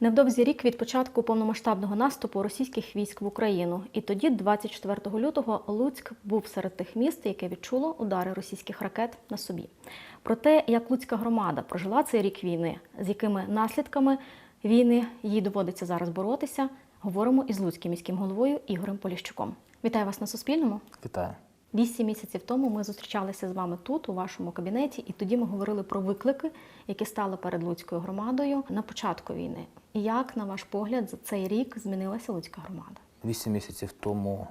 Невдовзі рік від початку повномасштабного наступу російських військ в Україну, і тоді, 24 лютого, Луцьк був серед тих міст, яке відчуло удари російських ракет на собі. Про те, як Луцька громада прожила цей рік війни, з якими наслідками війни їй доводиться зараз боротися, говоримо із Луцьким міським головою Ігорем Поліщуком. Вітаю вас на Суспільному. Вітаю. Вісім місяців тому ми зустрічалися з вами тут, у вашому кабінеті, і тоді ми говорили про виклики, які стали перед Луцькою громадою на початку війни. Як, на ваш погляд, за цей рік змінилася Луцька громада? Вісім місяців тому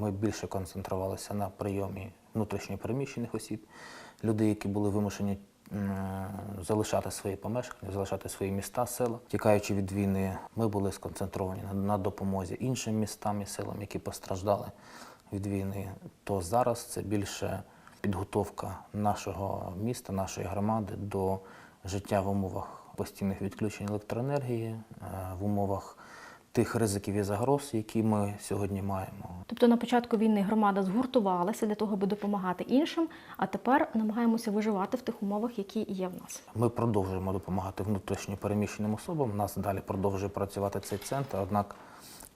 ми більше концентрувалися на прийомі внутрішньопереміщених осіб, людей, які були вимушені залишати свої помешкання, залишати свої міста, села. Тікаючи від війни, ми були сконцентровані на, допомозі іншим містам і селам, які постраждали від війни. То зараз це більше підготовка нашого міста, нашої громади до життя в умовах постійних відключень електроенергії, е, в умовах тих ризиків і загроз, які ми сьогодні маємо. Тобто на початку війни громада згуртувалася для того, аби допомагати іншим, а тепер намагаємося виживати в тих умовах, які є в нас. Ми продовжуємо допомагати внутрішньо переміщеним особам. У нас далі продовжує працювати цей центр. Однак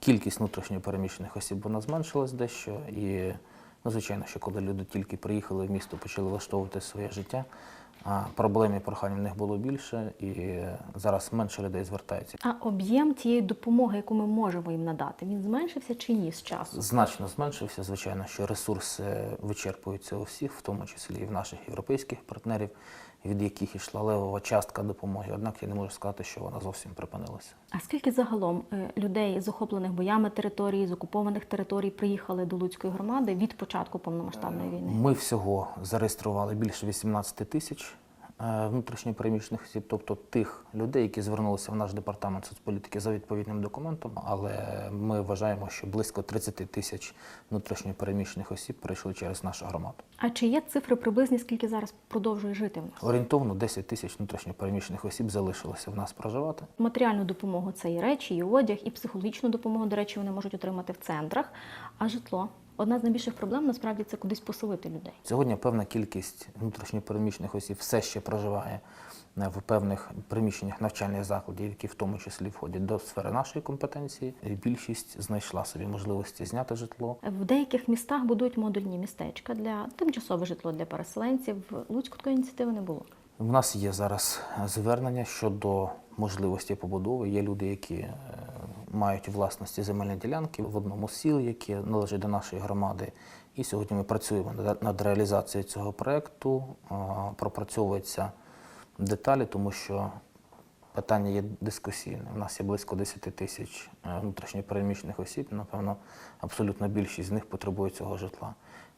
кількість внутрішньо переміщених осіб вона зменшилась дещо. І, ну, звичайно, що коли люди тільки приїхали в місто, почали влаштовувати своє життя. А проблем і прохань в них було більше, і зараз менше людей звертаються. А об'єм тієї допомоги, яку ми можемо їм надати, він зменшився чи ні з часу? Значно зменшився. Звичайно, що ресурси вичерпуються у всіх, в тому числі і в наших європейських партнерів, від яких йшла левова частка допомоги. Однак я не можу сказати, що вона зовсім припинилася. А скільки загалом е, людей з охоплених боями території, з окупованих територій приїхали до Луцької громади від початку повномасштабної війни? Ми всього зареєстрували більше 18 тисяч е, внутрішньопереміщених осіб, тобто тих людей, які звернулися в наш департамент соцполітики за відповідним документом. Але ми вважаємо, що близько 30 тисяч внутрішньопереміщених осіб прийшли через нашу громаду. А чи є цифри приблизні, скільки зараз продовжує жити в нас? Орієнтовно 10 тисяч внутрішньопереміщених осіб залишилося в нас проживати. Матеріальну допомогу це і речі, і одяг, і психологічну допомогу, до речі, вони можуть отримати в центрах. А житло одна з найбільших проблем насправді це кудись поселити людей. Сьогодні певна кількість внутрішньопереміщених осіб все ще проживає е, в певних приміщеннях навчальних закладів, які в тому числі входять до сфери нашої компетенції. Більшість знайшла собі можливості зняти житло. В деяких містах будують модульні містечка для тимчасове житло для переселенців. В Луцьку такої ініціативи не було. У нас є зараз звернення щодо можливості побудови. Є люди, які е, мають у власності земельні ділянки в одному з сіл, яке належить до нашої громади. І сьогодні ми працюємо над- реалізацією цього проекту. А, Пропрацьовуються деталі, тому що питання є дискусійне. У нас є близько 10 тисяч е, внутрішньопереміщених осіб. Напевно, абсолютно більшість з них потребує цього житла.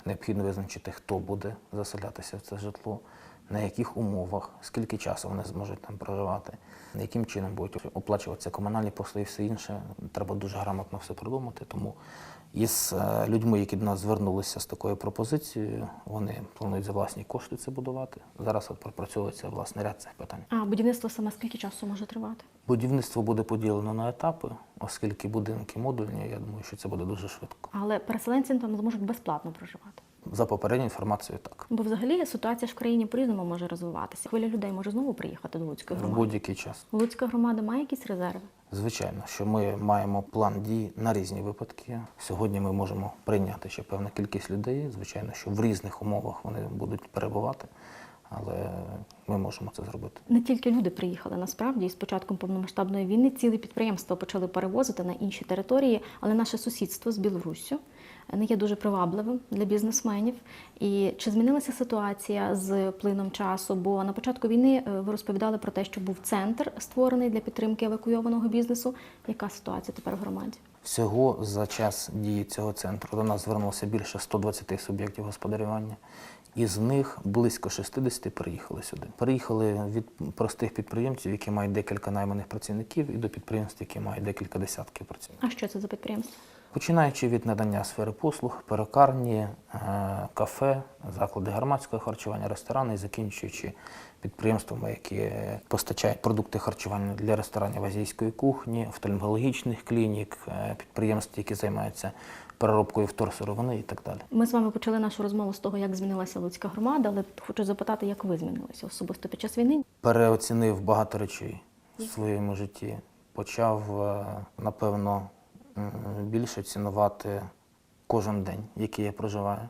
Необхідно визначити, хто буде заселятися в це житло, на яких умовах, скільки часу вони зможуть там проживати, яким чином будуть оплачуватися комунальні послуги і все інше. Треба дуже грамотно все продумати. Тому із е, людьми, які до нас звернулися з такою пропозицією, вони планують за власні кошти це будувати. Зараз от пропрацьовується власне ряд цих питань. А будівництво саме скільки часу може тривати? Будівництво буде поділено на етапи, оскільки будинки модульні, я думаю, що це буде дуже швидко. Але переселенці там зможуть безплатно проживати. За попередньою інформацією, так. Бо взагалі ситуація ж в країні по-різному може розвиватися. Хвиля людей може знову приїхати до Луцької В громади. будь-який час. Луцька громада має якісь резерви? Звичайно, що ми маємо план дій на різні випадки. Сьогодні ми можемо прийняти ще певну кількість людей. Звичайно, що в різних умовах вони будуть перебувати, але ми можемо це зробити. Не тільки люди приїхали насправді, і з початком повномасштабної війни цілі підприємства почали перевозити на інші території, але наше сусідство з Білоруссю не є дуже привабливим для бізнесменів. І чи змінилася ситуація з плином часу? Бо на початку війни е, ви розповідали про те, що був центр створений для підтримки евакуйованого бізнесу. Яка ситуація тепер в громаді? Всього за час дії цього центру до нас звернулося більше 120 суб'єктів господарювання. Із них близько 60 приїхали сюди. Приїхали від простих підприємців, які мають декілька найманих працівників, і до підприємств, які мають декілька десятків працівників. А що це за підприємство? Починаючи від надання сфери послуг, перукарні, е, кафе, заклади громадського харчування, ресторани, і закінчуючи підприємствами, які постачають продукти харчування для ресторанів азійської кухні, офтальмологічних клінік, е, підприємств, які займаються переробкою вторсировини і так далі. Ми з вами почали нашу розмову з того, як змінилася Луцька громада, але хочу запитати, як ви змінилися особисто під час війни. Переоцінив багато речей в своєму житті. почав, е, напевно, більше цінувати кожен день, який я проживаю.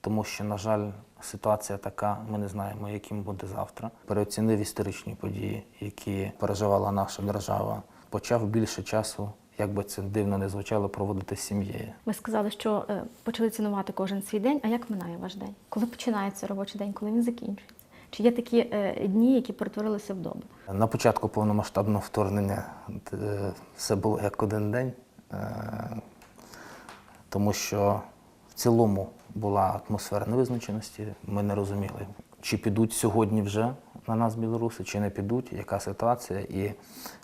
Тому що, на жаль, ситуація така, ми не знаємо, яким буде завтра. Переоцінив історичні події, які переживала наша держава. Почав більше часу, як би це дивно не звучало, проводити з сім'єю. Ви сказали, що е, почали цінувати кожен свій день. А як минає ваш день? Коли починається робочий день, коли він закінчується? Чи є такі е, дні, які перетворилися в доби? На початку повномасштабного вторгнення е, все було як один день, тому що в цілому була атмосфера невизначеності. Ми не розуміли, чи підуть сьогодні вже на нас білоруси, чи не підуть, яка ситуація. І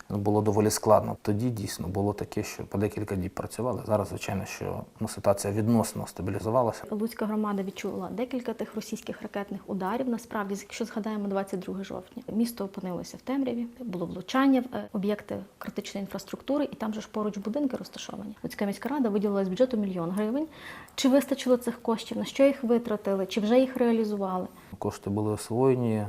ну, було доволі складно. Тоді дійсно було таке, що по декілька діб працювали. Зараз, звичайно, що ну, ситуація відносно стабілізувалася. Луцька громада відчула декілька тих російських ракетних ударів. Насправді, якщо згадаємо 22 жовтня, місто опинилося в темряві, було влучання в е, об'єкти критичної інфраструктури, і там же ж поруч будинки розташовані. Луцька міська рада виділила з бюджету мільйон гривень. Чи вистачило цих коштів? На що їх витратили? Чи вже їх реалізували? Кошти були освоєні, е,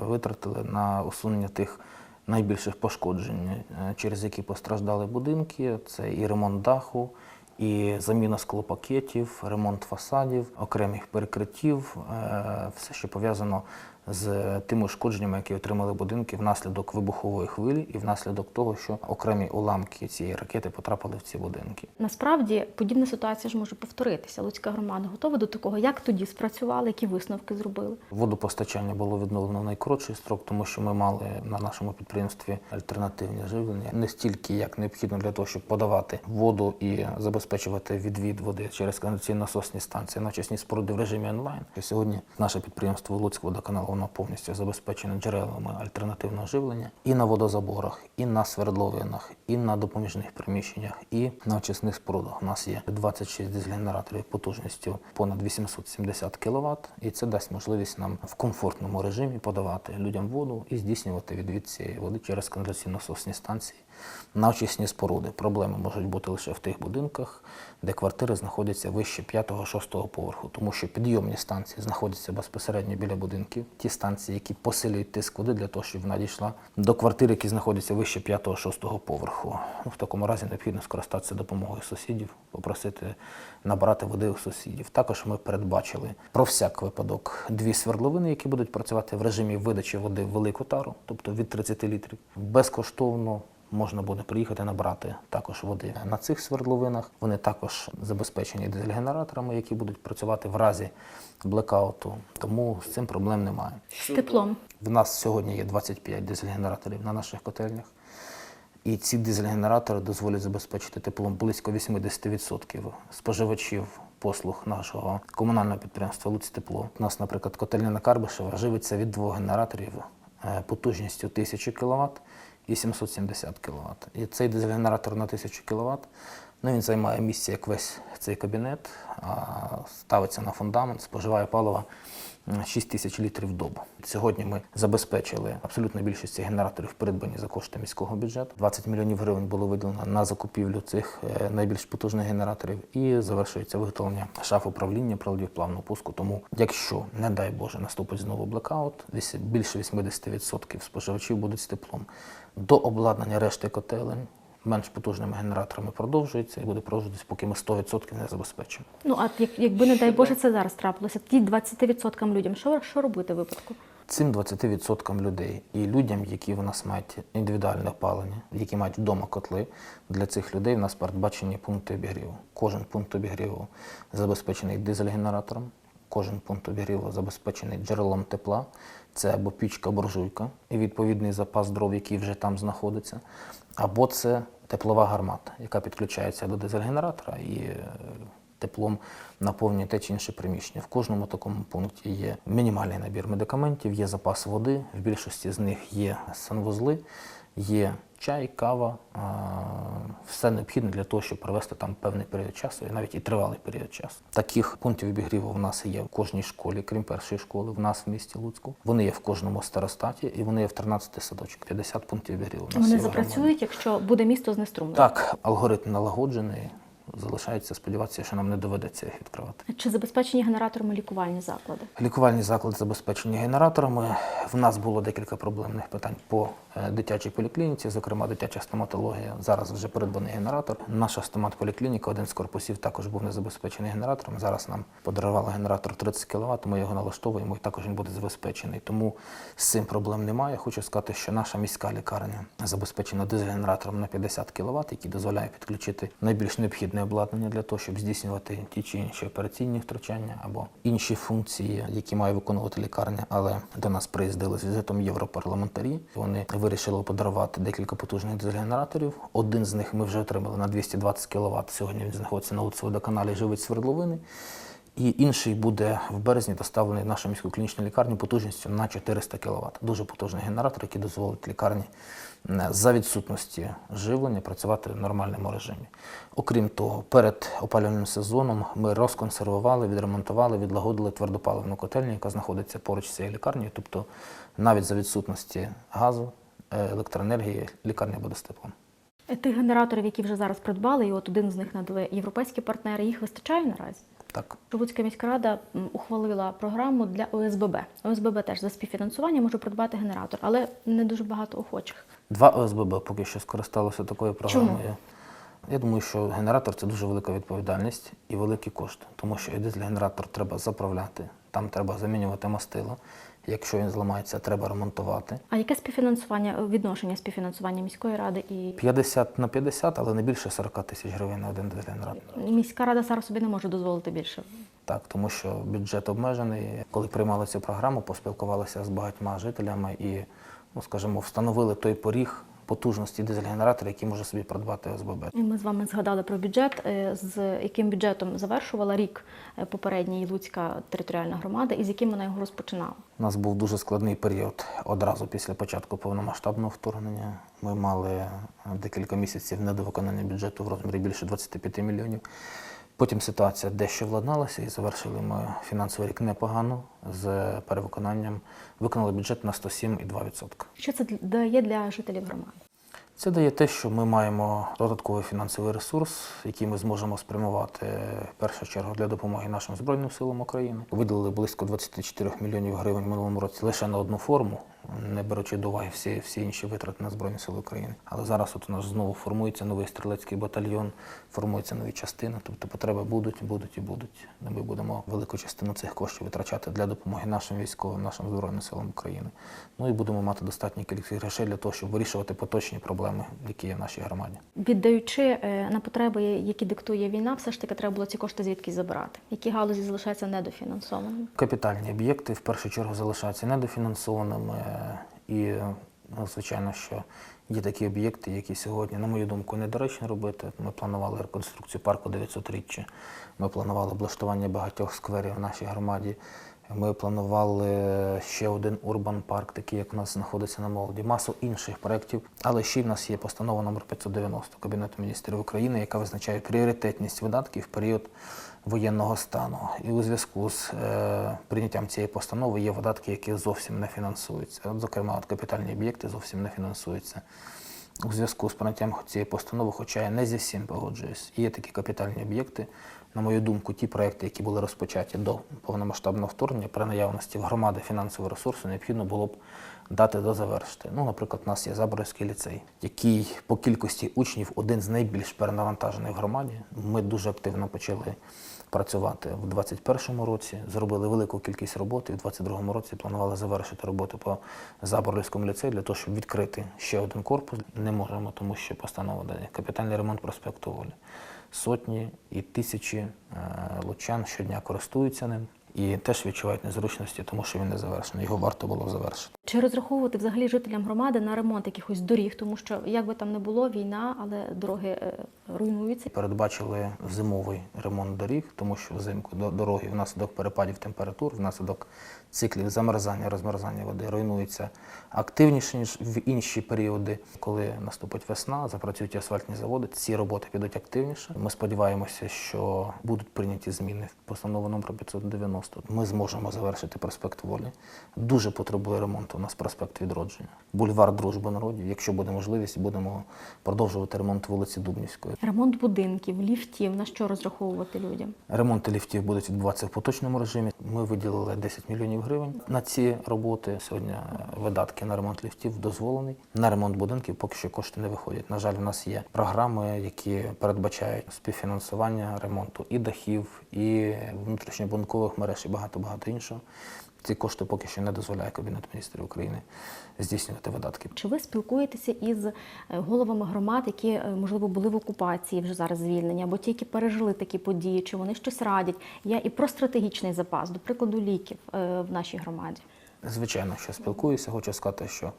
витратили на усунення тих найбільших пошкоджень, е, через які постраждали будинки. Це і ремонт даху, і заміна склопакетів, ремонт фасадів, окремих перекриттів, е, все, що пов'язано з тими ушкодженнями, які отримали будинки внаслідок вибухової хвилі і внаслідок того, що окремі уламки цієї ракети потрапили в ці будинки. Насправді подібна ситуація ж може повторитися. Луцька громада готова до такого, як тоді спрацювали, які висновки зробили. Водопостачання було відновлено в найкоротший строк, тому що ми мали на нашому підприємстві альтернативні живлення не стільки як необхідно для того, щоб подавати воду і забезпечувати відвід води через каналізаційно-насосні станції на очисні споруди в режимі онлайн. Сьогодні наше підприємство Луцькводоканал воно повністю забезпечено джерелами альтернативного живлення і на водозаборах, і на свердловинах, і на допоміжних приміщеннях, і на очисних спорудах. У нас є 26 дизель-генераторів потужністю понад 870 кВт, і це дасть можливість нам в комфортному режимі подавати людям воду і здійснювати відвід цієї води через каналізаційно-насосні станції на очисні споруди. Проблеми можуть бути лише в тих будинках, де квартири знаходяться вище 5-6 поверху, тому що підйомні станції знаходяться безпосередньо біля будинків. Ті станції, які посилюють тиск води для того, щоб вона дійшла до квартир, які знаходяться вище 5-6 поверху. Ну, в такому разі необхідно скористатися допомогою сусідів, попросити набрати води у сусідів. Також ми передбачили про всяк випадок дві свердловини, які будуть працювати в режимі видачі води в велику тару, тобто від 30 літрів, безкоштовно. Можна буде приїхати набрати також води на цих свердловинах. Вони також забезпечені дизель-генераторами, які будуть працювати в разі блекауту. Тому з цим проблем немає. З теплом. В нас сьогодні є 25 дизель-генераторів на наших котельнях. І ці дизель-генератори дозволять забезпечити теплом близько 80% споживачів послуг нашого комунального підприємства Луць Тепло. У нас, наприклад, котельня на Карбишева живиться від двох генераторів е, потужністю 1000 кВт і 770 кВт. І цей дизель-генератор на 1000 кВт, ну, він займає місце як весь цей кабінет, ставиться на фундамент, споживає палива 6 тисяч літрів в добу. Сьогодні ми забезпечили абсолютно більшість генераторів придбані за кошти міського бюджету. 20 мільйонів гривень було виділено на закупівлю цих е, найбільш потужних генераторів і завершується виготовлення шаф управління приладів плавного пуску. Тому, якщо, не дай Боже, наступить знову блекаут, більше 80% споживачів будуть з теплом. До обладнання решти котелень менш потужними генераторами продовжується і буде продовжуватися, поки ми 100% не забезпечимо. Ну а як, якби не дай Боже, це зараз трапилося, ті 20% людям, що, що робити в випадку? Цим 20% людей і людям, які в нас мають індивідуальне опалення, які мають вдома котли, для цих людей в нас передбачені пункти обігріву. Кожен пункт обігріву забезпечений дизель-генератором, кожен пункт обігріву забезпечений джерелом тепла. Це або пічка, буржуйка і відповідний запас дров, який вже там знаходиться, або це теплова гармата, яка підключається до дизель-генератора і е, теплом наповнює те чи інше приміщення. В кожному такому пункті є мінімальний набір медикаментів, є запас води, в більшості з них є санвузли, є чай, кава, все необхідне для того, щоб провести там певний період часу і навіть і тривалий період часу. Таких пунктів обігріву в нас є в кожній школі, крім першої школи, в нас в місті Луцьку. Вони є в кожному старостаті і вони є в 13 садочках. 50 пунктів обігріву. в нас Вони є в громаді. запрацюють, якщо буде місто знеструмлено. Так, алгоритм налагоджений. Залишається сподіватися, що нам не доведеться їх відкривати. Чи забезпечені генераторами лікувальні заклади? Лікувальні заклади забезпечені генераторами. В нас було декілька проблемних питань по е, дитячій поліклініці, зокрема дитяча стоматологія. Зараз вже придбаний генератор. Наша стоматполіклініка, один з корпусів, також був не забезпечений генератором. Зараз нам подарували генератор 30 кВт, ми його налаштовуємо і також він буде забезпечений. Тому з цим проблем немає. Хочу сказати, що наша міська лікарня забезпечена дизель-генератором на 50 кВт, який дозволяє підключити найбільш необхідне обладнання для того, щоб здійснювати ті чи інші операційні втручання або інші функції, які має виконувати лікарня. Але до нас приїздили з візитом європарламентарі. Вони вирішили подарувати декілька потужних дизель-генераторів. Один з них ми вже отримали на 220 кВт. Сьогодні він знаходиться на водоканалі Живить свердловини. І інший буде в березні доставлений в нашу міську клінічну лікарню потужністю на 400 кВт. Дуже потужний генератор, який дозволить лікарні е, за відсутності живлення працювати в нормальному режимі. Окрім того, перед опалювальним сезоном ми розконсервували, відремонтували, відлагодили твердопаливну котельню, яка знаходиться поруч з цією лікарнею. Тобто навіть за відсутності газу, е, електроенергії лікарня буде з теплом. Е, Тих генераторів, які вже зараз придбали, і от один з них надали європейські партнери, їх вистачає наразі? Так. Луцька міська рада ухвалила програму для ОСББ. ОСББ теж за співфінансування може придбати генератор, але не дуже багато охочих. Два ОСББ поки що скористалися такою програмою. Я думаю, що генератор це дуже велика відповідальність і великі кошти, тому що і дизель-генератор треба заправляти, там треба замінювати мастило. Якщо він зламається, треба ремонтувати. А яке співфінансування, відношення співфінансування міської ради і 50 на 50, але не більше 40 тисяч гривень на один дизель-генератор. міська рада зараз собі не може дозволити більше? Так, тому що бюджет обмежений. Коли приймали цю програму, поспілкувалися з багатьма жителями і, ну скажімо, встановили той поріг потужності дизель-генератора, який може собі придбати ОСББ. Ми з вами згадали про бюджет, е, з яким бюджетом завершувала рік е, попередній Луцька територіальна громада, і з яким вона його розпочинала. У нас був дуже складний період одразу після початку повномасштабного вторгнення. Ми мали е, декілька місяців недовиконання бюджету в розмірі більше 25 мільйонів. Потім ситуація дещо владналася і завершили ми фінансовий рік непогано з перевиконанням. Виконали бюджет на 107,2%. Що це дає для жителів громади? Це дає те, що ми маємо додатковий фінансовий ресурс, який ми зможемо спрямувати в першу чергу для допомоги нашим Збройним силам України. Виділили близько 24 мільйонів гривень минулому році лише на одну форму, не беручи до уваги всі, всі інші витрати на Збройні Сили України. Але зараз от у нас знову формується новий стрілецький батальйон, формуються нові частини. Тобто потреби будуть, будуть і будуть. Ми будемо велику частину цих коштів витрачати для допомоги нашим військовим, нашим Збройним силам України. Ну і будемо мати достатню кількість грошей для того, щоб вирішувати поточні проблеми, які є в нашій громаді. Віддаючи е, на потреби, які диктує війна, все ж таки треба було ці кошти звідки забирати. Які галузі залишаються недофінансованими? Капітальні об'єкти в першу чергу залишаються недофінансованими, і ну, звичайно, що є такі об'єкти, які сьогодні, на мою думку, недоречно робити. Ми планували реконструкцію парку 900-річчя, ми планували облаштування багатьох скверів в нашій громаді. Ми планували ще один урбан парк, такий як у нас знаходиться на молоді, масу інших проєктів. Але ще в нас є постанова номер 590 Кабінету міністрів України, яка визначає пріоритетність видатків в період воєнного стану. І у зв'язку з е, прийняттям цієї постанови є видатки, які зовсім не фінансуються. Зокрема, от капітальні об'єкти зовсім не фінансуються. У зв'язку з прийняттям цієї постанови, хоча я не зі всім погоджуюсь, є такі капітальні об'єкти. На мою думку, ті проекти, які були розпочаті до повномасштабного вторгнення, при наявності в громади фінансового ресурсу, необхідно було б дати дозавершити. Ну, наприклад, у нас є Заборівський ліцей, який по кількості учнів один з найбільш перенавантажених в громаді. Ми дуже активно почали працювати в 2021 році, зробили велику кількість роботи. В 2022 році планували завершити роботу по Заборлівському ліцею для того, щоб відкрити ще один корпус. Не можемо, тому що постанова дає капітальний ремонт проспекту Волі. Сотні і тисячі е, лучан щодня користуються ним і теж відчувають незручності, тому що він не завершений. Його варто було завершити. Чи розраховувати взагалі жителям громади на ремонт якихось доріг, тому що як би там не було, війна, але дороги е, руйнуються. Передбачили зимовий ремонт доріг, тому що взимку до- дороги внаслідок перепадів температур, внаслідок циклів замерзання, розмерзання води руйнуються активніше, ніж в інші періоди. Коли наступить весна, запрацюють асфальтні заводи, ці роботи підуть активніше. Ми сподіваємося, що будуть прийняті зміни в постанову номер 590. Ми зможемо завершити проспект Волі. Дуже потребує ремонту у нас проспект відродження, бульвар Дружби народів. Якщо буде можливість, будемо продовжувати ремонт вулиці Дубнівської. Ремонт будинків, ліфтів, на що розраховувати людям? Ремонти ліфтів будуть відбуватися в поточному режимі. Ми виділили 10 мільйонів гривень на ці роботи. Сьогодні е, видатки на ремонт ліфтів дозволений. На ремонт будинків поки що кошти не виходять. На жаль, у нас є програми, які передбачають співфінансування ремонту і дахів, і внутрішньобудинкових мереж, і багато багато іншого. Ці кошти поки що не дозволяє Кабінет міністрів України здійснювати видатки. Чи ви спілкуєтеся із е, головами громад, які е, можливо були в окупації вже зараз звільнені, або ті, які пережили такі події, чи вони щось радять? Я і про стратегічний запас, до прикладу, ліків е, в нашій громаді. Звичайно, що спілкуюся. Хочу сказати, що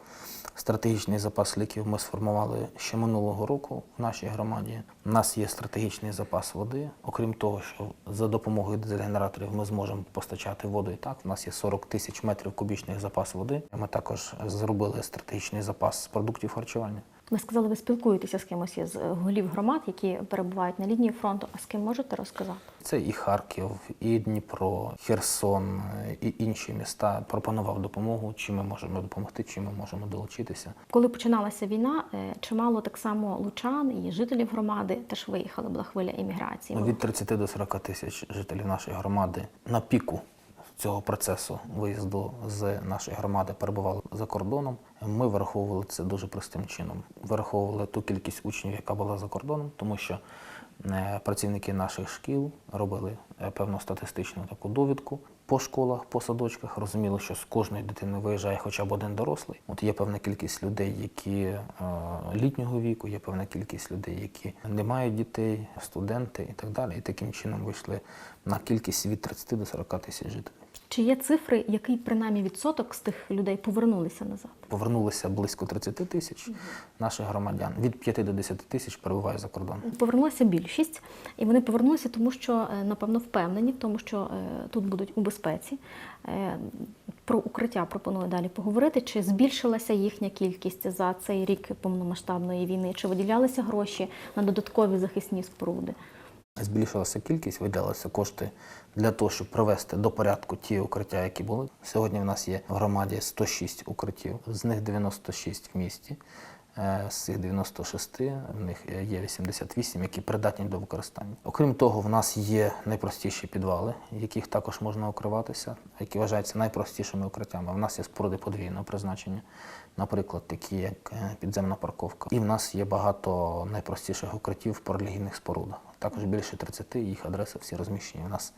стратегічний запас ліків ми сформували ще минулого року в нашій громаді. У нас є стратегічний запас води. Окрім того, що за допомогою дизель-генераторів ми зможемо постачати воду і так. У нас є 40 тисяч метрів кубічних запас води. Ми також зробили стратегічний запас продуктів харчування. Ви сказали, ви спілкуєтеся з кимось із е, голів громад, які перебувають на лінії фронту. А з ким можете розказати? Це і Харків, і Дніпро, Херсон, і інші міста. Пропонував допомогу, чим ми можемо допомогти, чим ми можемо долучитися. Коли починалася війна, е, чимало так само лучан і жителів громади теж виїхали, була хвиля еміграції. Ну, Від 30 до 40 тисяч жителів нашої громади на піку цього процесу виїзду з нашої громади перебували за кордоном. Ми враховували це дуже простим чином. Враховували ту кількість учнів, яка була за кордоном, тому що е, працівники наших шкіл робили е, певну статистичну таку довідку по школах, по садочках. Розуміли, що з кожної дитини виїжджає хоча б один дорослий. От є певна кількість людей, які е, літнього віку, є певна кількість людей, які не мають дітей, студенти і так далі. І таким чином вийшли на кількість від 30 до 40 тисяч жителів. Чи є цифри, який принаймні відсоток з тих людей повернулися назад? Повернулися близько 30 тисяч наших громадян. Від 5 до 10 тисяч перебуває за кордоном. Повернулася більшість, і вони повернулися, тому що е, напевно впевнені в тому, що е, тут будуть у безпеці. Е, Про укриття пропоную далі поговорити. Чи збільшилася їхня кількість за цей рік повномасштабної війни? Чи виділялися гроші на додаткові захисні споруди? Збільшилася кількість, виділялися кошти для того, щоб привести до порядку ті укриття, які були. Сьогодні в нас є в громаді 106 укриттів, з них 96 в місті. Е, З цих 96 в них є 88, які придатні до використання. Окрім того, в нас є найпростіші підвали, яких також можна укриватися, які вважаються найпростішими укриттями. В нас є споруди подвійного призначення, наприклад, такі як е, підземна парковка. І в нас є багато найпростіших укриттів в порелігійних спорудах. Також більше 30, їх адреси всі розміщені у нас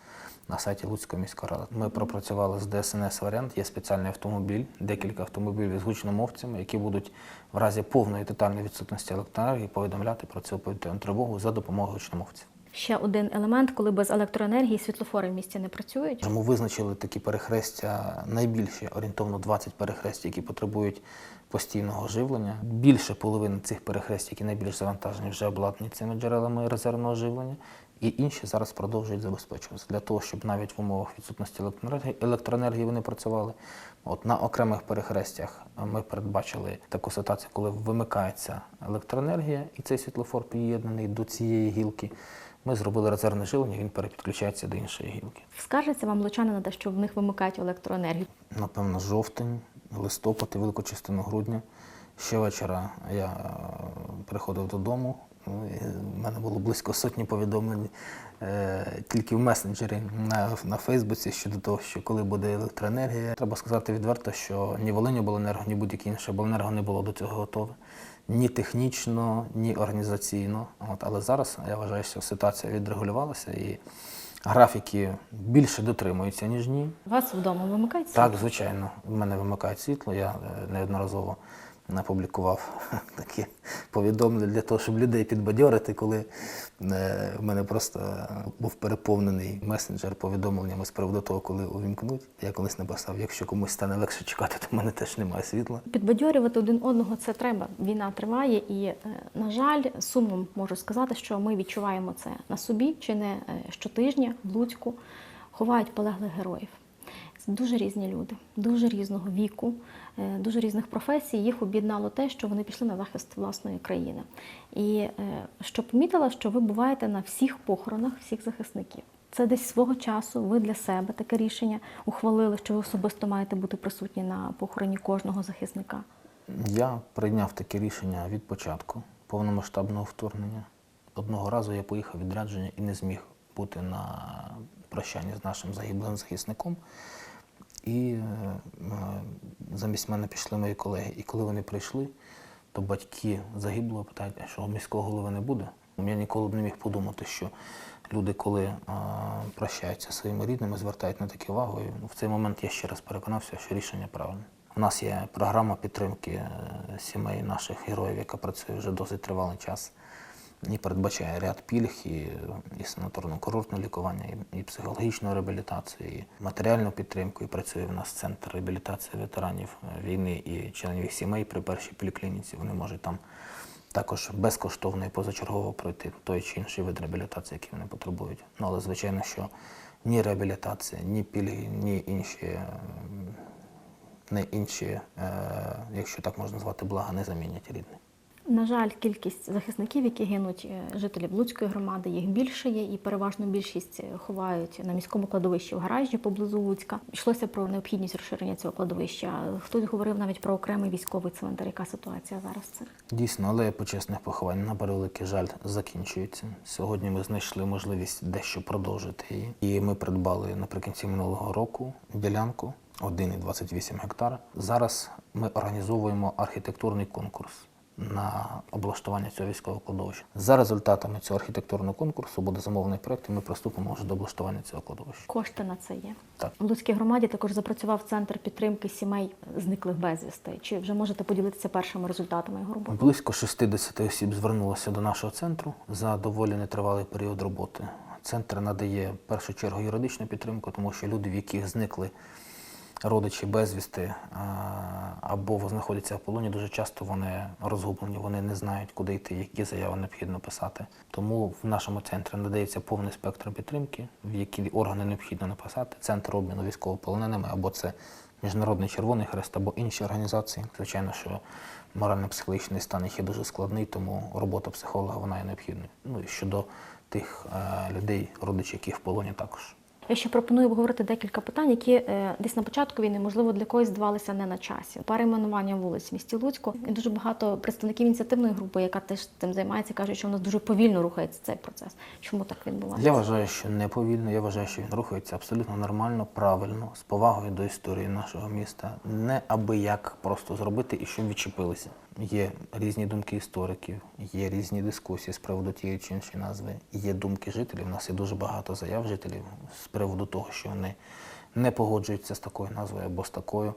на сайті Луцької міської ради. Ми пропрацювали з ДСНС варіант. Є спеціальний автомобіль, декілька автомобілів з гучномовцями, які будуть в разі повної тотальної відсутності електроенергії повідомляти про цю повітряну тривогу за допомогою гучномовців. Ще один елемент, коли без електроенергії світлофори в місті не працюють. Ми визначили такі перехрестя найбільші, орієнтовно 20 перехресть, які потребують постійного живлення. Більше половини цих перехресть, які найбільш завантажені, вже обладнані цими джерелами резервного живлення. І інші зараз продовжують забезпечуватися для того, щоб навіть в умовах відсутності електроенергії, вони працювали. От на окремих перехрестях ми передбачили таку ситуацію, коли вимикається електроенергія, і цей світлофор під'єднаний до цієї гілки. Ми зробили резервне живлення, він перепідключається до іншої гілки. Скаржаться вам лучани на те, що в них вимикають електроенергію. Напевно, жовтень, листопад і велику частину грудня. Ще вечора я е, приходив додому. ну, і В мене було близько сотні повідомлень е, тільки в месенджері на, на Фейсбуці щодо того, що коли буде електроенергія. Треба сказати відверто, що ні Волиньобленерго, ні будь-яке інше обленерго не було до цього готове. Ні технічно, ні організаційно. От, але зараз я вважаю, що ситуація відрегулювалася і графіки більше дотримуються, ніж ні. У вас вдома вимикають Так, звичайно. В мене вимикають світло. Я е, неодноразово опублікував такі повідомлення для того, щоб людей підбадьорити, коли е, в мене просто був переповнений месенджер повідомленнями з приводу того, коли увімкнуть. Я колись написав, якщо комусь стане легше чекати, то в мене теж немає світла. Підбадьорювати один одного це треба. Війна триває, і е, на жаль, сумом можу сказати, що ми відчуваємо це на собі, чи не е, щотижня в Луцьку ховають полеглих героїв. Це дуже різні люди, дуже різного віку, дуже різних професій. Їх об'єднало те, що вони пішли на захист власної країни. І е, що помітила, що ви буваєте на всіх похоронах всіх захисників. Це десь свого часу ви для себе таке рішення ухвалили, що ви особисто маєте бути присутні на похороні кожного захисника. Я прийняв таке рішення від початку повномасштабного вторгнення. Одного разу я поїхав відрядження і не зміг бути на прощанні з нашим загиблим захисником. І е, е, замість мене пішли мої колеги. І коли вони прийшли, то батьки загиблого питають, що міського голови не буде. Я ніколи б не міг подумати, що люди, коли е, прощаються своїми рідними, звертають на таке увагу. І в цей момент я ще раз переконався, що рішення правильне. У нас є програма підтримки сімей наших героїв, яка працює вже досить тривалий час і передбачає ряд пільг і, і санаторно-курортне лікування, і, і психологічну реабілітацію, і матеріальну підтримку. І працює в нас центр реабілітації ветеранів е, війни і членів їх сімей при першій поліклініці. Вони можуть там також безкоштовно і позачергово пройти той чи інший вид реабілітації, який вони потребують. Ну але звичайно, що ні реабілітація, ні пільги, ні інші. е, Не інші, е, якщо так можна назвати, блага, не замінять рідних. На жаль, кількість захисників, які гинуть е, жителів Луцької громади, їх більше є, і переважно більшість е, ховають на міському кладовищі в гаражі поблизу Луцька. Йшлося про необхідність розширення цього кладовища. Хтось говорив навіть про окремий військовий цвинтар. Яка ситуація зараз? Це Дійсно, але почесних поховань на превеликий жаль закінчується. Сьогодні ми знайшли можливість дещо продовжити її. І ми придбали наприкінці минулого року ділянку 1,28 гектара. Зараз ми організовуємо архітектурний конкурс на облаштування цього військового кладовища. За результатами цього архітектурного конкурсу буде замовлений проект, і ми приступимо вже до облаштування цього кладовища. кошти на це є. Так. В Луцькій громаді також запрацював центр підтримки сімей зниклих безвісти. Чи вже можете поділитися першими результатами його роботи? Близько 60 осіб звернулося до нашого центру за доволі нетривалий період роботи. Центр надає в першу чергу юридичну підтримку, тому що люди, в яких зникли родичі безвісти або знаходяться в полоні, дуже часто вони розгублені, вони не знають, куди йти, які заяви необхідно писати. Тому в нашому центрі надається повний спектр підтримки, в які органи необхідно написати. Центр обміну військовополоненими або це Міжнародний Червоний Хрест або інші організації. Звичайно, що морально-психологічний стан їх є дуже складний, тому робота психолога вона є необхідною. Ну і щодо тих е, людей, родичів, які в полоні також. Я ще пропоную обговорити декілька питань, які е, десь на початку війни, можливо, для когось здавалися не на часі. Перейменування вулиць в місті Луцьку. І дуже багато представників ініціативної групи, яка теж цим займається, кажуть, що нас дуже повільно рухається цей процес. Чому так відбувається? Я вважаю, що не повільно, я вважаю, що він рухається абсолютно нормально, правильно, з повагою до історії нашого міста. Не аби як просто зробити і щоб відчепилися. Є різні думки істориків, є різні дискусії з приводу тієї чи іншої назви, є думки жителів. У нас є дуже багато заяв жителів з приводу того, що вони не погоджуються з такою назвою або з такою.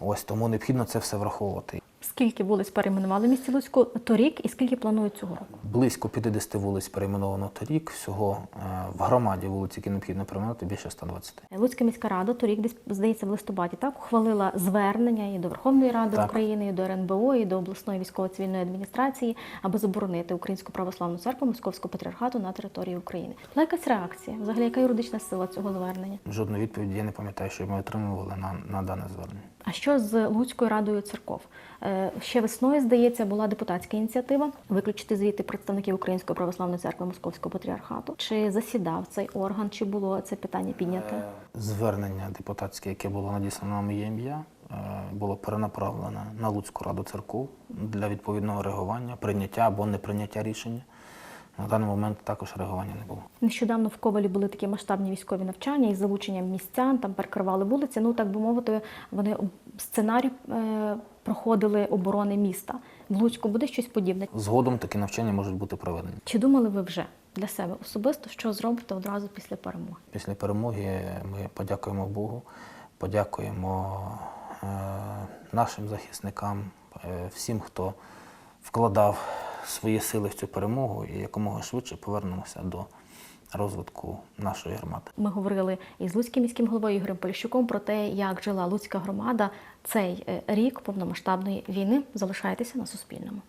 Ось тому необхідно це все враховувати. Скільки вулиць перейменували в місті Луцьку торік, і скільки планують цього року? Близько 50 вулиць перейменовано торік. Всього е, в громаді вулиць, які необхідно перейменувати, більше 120. Луцька міська рада торік, десь здається, в листопаді так ухвалила звернення і до Верховної Ради Так. України, і до РНБО, і до обласної військово-цивільної адміністрації, аби заборонити Українську православну церкву Московського патріархату на території України. Була якась реакція? Взагалі, яка юридична сила цього звернення? Жодної відповіді я не пам'ятаю, що ми отримували на, на дане звернення. А що з Луцькою радою церков? Е, Ще весною, здається, була депутатська ініціатива виключити звідти представників Української православної церкви Московського патріархату. Чи засідав цей орган, чи було це питання підняте? Звернення депутатське, яке було надіслано на моє ім'я, е, було перенаправлено на Луцьку раду церков для відповідного реагування, прийняття або неприйняття рішення. На даний момент також реагування не було. Нещодавно в Ковалі були такі масштабні військові навчання із залученням містян, там перекривали вулиці. Ну так би мовити, вони сценарій е, проходили оборони міста. В Луцьку буде щось подібне. Згодом такі навчання можуть бути проведені. Чи думали ви вже для себе особисто, що зробите одразу після перемоги? Після перемоги ми подякуємо Богу, подякуємо е, нашим захисникам, е, всім, хто вкладав свої сили в цю перемогу і якомога швидше повернемося до розвитку нашої громади. Ми говорили із Луцьким міським головою Ігорем Поліщуком про те, як жила Луцька громада цей е, рік повномасштабної війни. Залишайтеся на Суспільному.